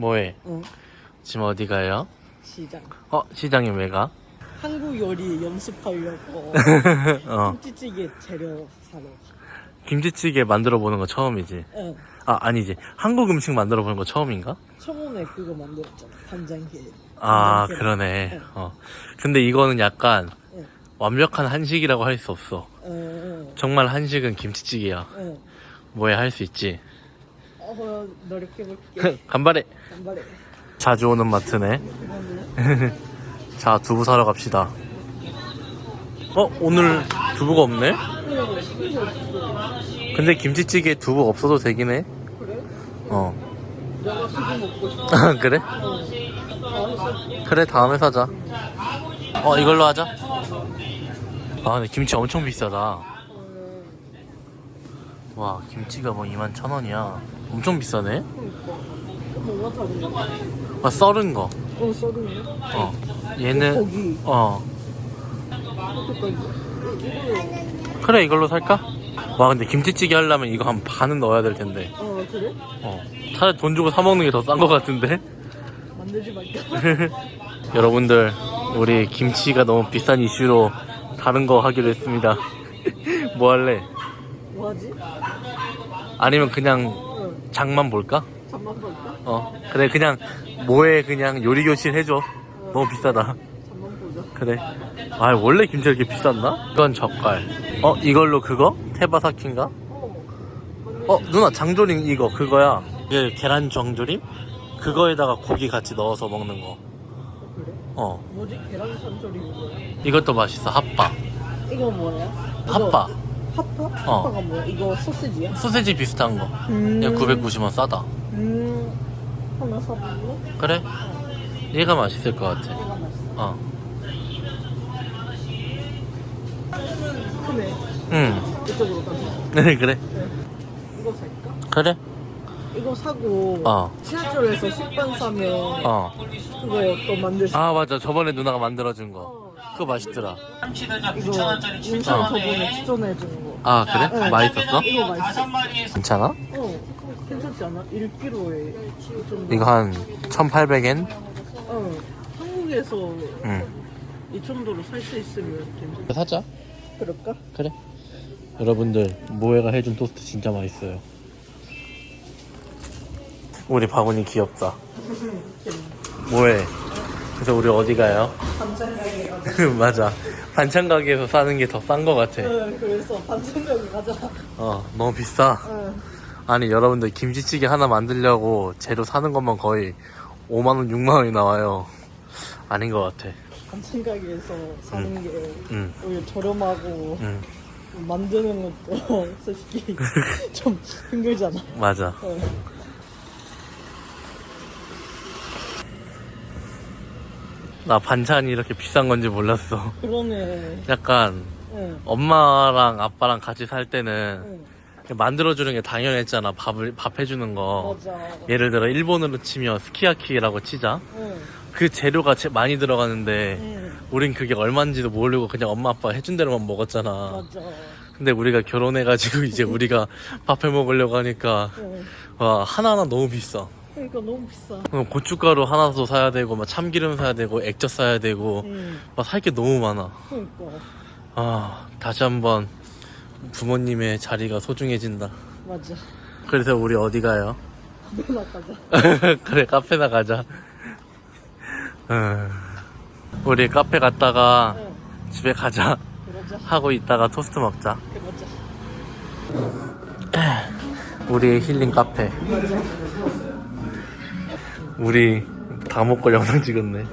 뭐해? 응. 지금 어디 가요? 시장. 어, 시장에 왜 가? 한국 요리 연습하려고 어, 김치찌개 재료 사러. 김치찌개 만들어 보는 거 처음이지. 응. 아, 아니지. 한국 음식 만들어 보는 거 처음인가? 처음에 그거 만들었잖아. 간장게. 아. 그러네. 응. 어. 근데 이거는 약간 응. 완벽한 한식이라고 할 수 없어. 응. 정말 한식은 김치찌개야. 응. 뭐야, 할수 있지. 어, 노력해 볼게. 간발에. 간발해. 자주 오는 마트네. 자, 두부 사러 갑시다. 어, 오늘 두부가 없네? 근데 김치찌개에 두부 없어도 되긴 해. 그래? 어. 내가 그거 먹고 싶어. 아, 그래? 어. 그래, 다음에 사자. 어, 이걸로 하자. 아, 근데 김치 엄청 비싸다. 와, 김치가 뭐 2만 천 원이야. 엄청 비싸네? 뭐가 다른? 아, 썰은 거. 어, 썰은 거? 어. 얘는, 고기. 어. 어떡하지? 그래, 이걸로 살까? 와, 근데 김치찌개 하려면 이거 한 반은 넣어야 될 텐데. 어, 그래? 어. 차라리 돈 주고 사 먹는 게 더 싼 거 같은데? 만들지 말까? 여러분들, 우리 김치가 너무 비싼 이슈로 다른 거 하기로 했습니다. 뭐 할래? 뭐하지? 아니면 그냥 응. 장만 볼까? 잠만 볼까? 어. 그래, 그냥 뭐에 그냥 요리 교실 해줘. 너무 비싸다. 잠만 보자. 그래. 아, 원래 김치 이렇게 비쌌나? 이건 젓갈. 어, 이걸로 그거? 테바사키인가? 어. 어, 누나, 장조림 이거, 그거야. 이게 계란 장조림? 그거에다가 고기 같이 넣어서 먹는 거. 그래? 어. 뭐지? 계란 산소리 뭐야? 이것도 맛있어, 핫바. 이거 뭐야? 핫바. 핫바? 어. 핫바가 뭐야? 이거 소시지야? 소세지 비슷한 거. 음. 얘 990원 싸다. 음. 하나 사볼래? 그래? 얘가 맛있을 것 같아. 이거 맛있어. 어. 크네. 응. 이쪽으로 가자. 네, 그래. 이거 살까? 그래? 이거 사고 어. 지하철에서 식빵 사면 어. 그거 또 만들 수 아, 맞아. 저번에 누나가 만들어준 거. 어. 그거 맛있더라. 이거 어. 저번에 추천해준 거. 아, 그래? 네. 맛있었어? 이거 맛있어. 괜찮아? 어. 괜찮지 않아? 1kg에 이 정도. 이거 한 1,800엔? 어. 한국에서 응. 이 정도로 살 수 있으면 괜찮아. 사자. 그럴까? 그래. 여러분들, 모에가 해준 토스트 진짜 맛있어요. 우리 바구니 귀엽다. 모에. 그래서 우리 어디 가요? 반찬 가게 가자. 맞아. 반찬 가게에서 사는 게 더 싼 거 같아. 응, 그래서 반찬 가게 가자. 어, 너무 비싸. 응. 아니, 여러분들, 김치찌개 하나 만들려고 재료 사는 것만 거의 5만 원, 6만 원이 나와요. 아닌 것 같아. 반찬 가게에서 사는 게 응, 오히려 저렴하고 응, 만드는 것도 솔직히 좀 힘들잖아. 맞아. 어. 나 반찬이 이렇게 비싼 건지 몰랐어. 그러네. 약간, 응. 엄마랑 아빠랑 같이 살 때는 응. 만들어주는 게 당연했잖아. 밥을, 밥 해주는 거. 맞아. 예를 들어, 일본으로 치면 스키야키라고 치자. 응. 그 재료가 제- 많이 들어가는데, 응. 우린 그게 얼마인지도 모르고 그냥 엄마 아빠 해준 대로만 먹었잖아. 맞아. 근데 우리가 결혼해가지고 이제 우리가 밥 해 먹으려고 하니까, 응. 와, 하나하나 너무 비싸. 그러니까 너무 비싸. 어, 고춧가루 하나도 사야 되고, 막 참기름 사야 되고, 액젓 사야 되고, 응. 막 살 게 너무 많아. 그러니까. 아, 다시 한번 부모님의 자리가 소중해진다. 맞아. 그래서 우리 어디 가요? 맨날 가자. 그래, 카페나 가자. 음, 우리 카페 갔다가 응. 집에 가자. 그러자. 하고 있다가 토스트 먹자. 그러자. 우리의 힐링 카페. 우리 다 먹고 영상 찍었네.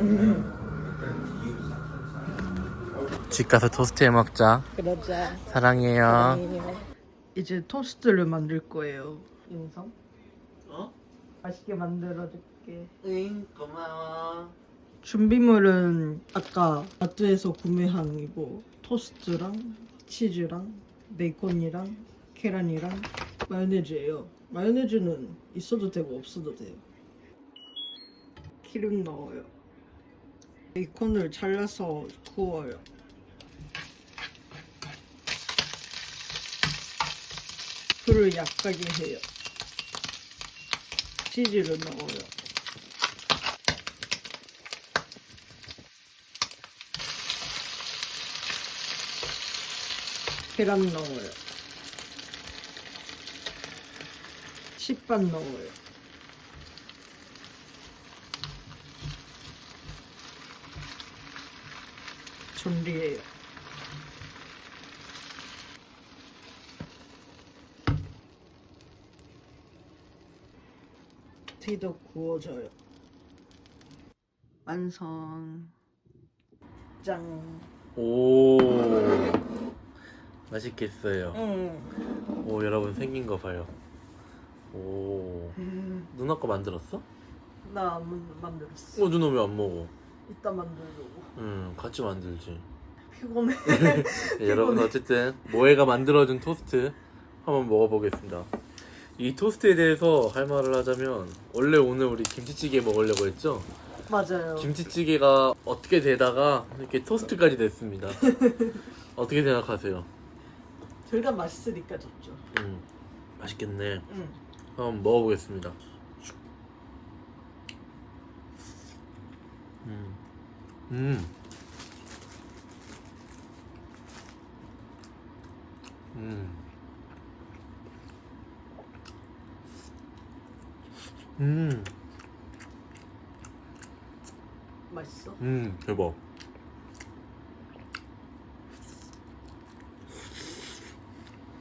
집 가서 토스트 해 먹자. 그러자. 사랑해요. 이제 토스트를 만들 거예요. 인성. 어? 맛있게 만들어줄게. 응, 고마워. 준비물은 아까 마트에서 구매한 이거 토스트랑 치즈랑 베이컨이랑 계란이랑 마요네즈예요. 마요네즈는 있어도 되고 없어도 돼요. 기름 넣어요. 베이컨을 잘라서 구워요. 불을 약하게 해요. 치즈를 넣어요. 계란 넣어요. 식빵 넣어요. 준비해요. 뒤도 구워져요. 완성. 짠. 오 맛있겠어요. 응. 오 여러분 생긴 거 봐요. 오 누나 거 만들었어? 나 안 만들었어. 어 누나 왜 안 먹어? 이따 만들려고. 응 같이 만들지. 피곤해. 네, 여러분 어쨌든 모에가 만들어준 토스트 한번 먹어보겠습니다. 이 토스트에 대해서 할 말을 하자면 원래 오늘 우리 김치찌개 먹으려고 했죠? 맞아요. 김치찌개가 어떻게 되다가 이렇게 토스트까지 됐습니다. 어떻게 생각하세요? 둘 다 맛있으니까 좋죠. 음, 맛있겠네. 응. 한번 먹어보겠습니다. 음, 음, 음, 음, 맛있어? 음, 대박.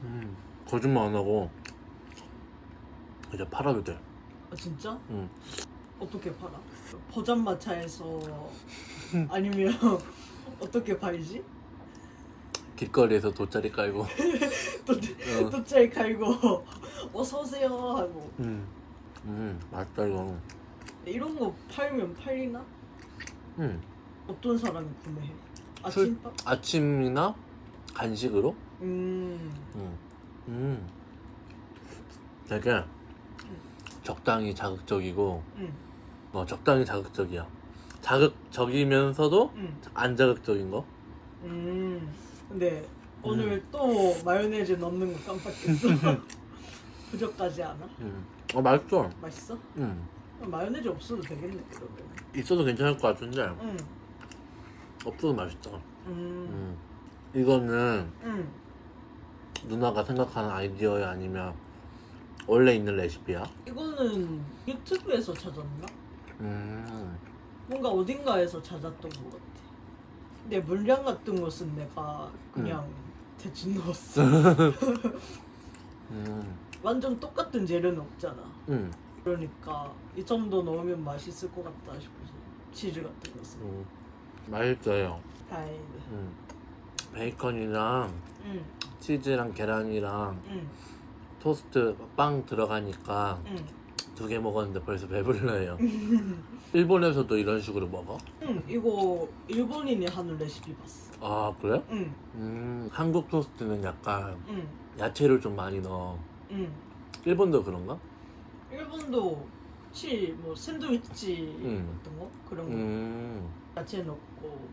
음, 거짓말 안 하고 이제 팔아도 돼. 아 진짜? 음. 어떻게 팔아? 포장마차에서 아니면 어떻게 팔지? 길거리에서 돗자리 깔고. 또 어. 또짜리 갈고 어서 오세요 하고 음, 음, 맛있다 이거. 이런 거 팔면 팔리나? 음, 어떤 사람이 구매해? 술- 아침밥? 아침이나 간식으로. 음. 음, 음, 되게 적당히 자극적이고, 응. 어, 적당히 자극적이야. 자극적이면서도 응. 안 자극적인 거. 음. 근데 오늘 또 마요네즈 넣는 거 깜빡했어. 부족하지 않아? 음, 어 맛있어. 맛있어? 음, 마요네즈 없어도 되겠네 그러면. 있어도 괜찮을 것 같은데 응. 없어도 맛있다. 음. 음, 이거는 응. 누나가 생각하는 아이디어야 아니면 원래 있는 레시피야? 이거는 유튜브에서 찾았나? 음, 뭔가 어딘가에서 찾았던 것 같아. 근데 물량 같은 것은 내가 그냥 대충 넣었어. 음, 완전 똑같은 재료는 없잖아. 음, 그러니까 이 정도 넣으면 맛있을 것 같다 싶어서 치즈 같은 것은. 음, 맛있어요. 다행이네. 음, 베이컨이랑 응, 치즈랑 계란이랑 응, 토스트 빵 들어가니까 응. 두 개 먹었는데 벌써 배불러요. 일본에서도 이런 식으로 먹어? 응, 이거 일본인이 하는 레시피 봤어. 아 그래? 응, 음 한국 토스트는 약간 응, 야채를 좀 많이 넣어. 응. 일본도 그런가? 일본도 치, 뭐 샌드위치 응. 같은 거 그런 거 음, 야채 넣고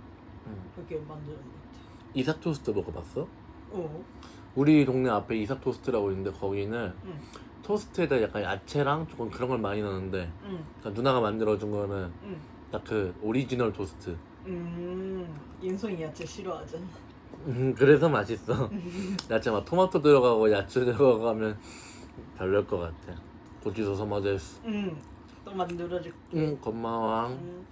음. 그렇게 만드는 것 같아. 이삭 토스트 먹어봤어? 어, 우리 동네 앞에 이삭 토스트라고 있는데 거기는 응, 토스트에다 약간 야채랑 조금 그런 걸 많이 넣는데 응, 그러니까 누나가 만들어준 거는 응. 딱 그 오리지널 토스트. 음, 인성이 야채 싫어하잖아. 음, 그래서 맛있어. 야채 막 토마토 들어가고 야채 들어가면 별로일 것 같아. 고지소서 마데스. 응, 또 만들어줄게. 응, 고마워. 응.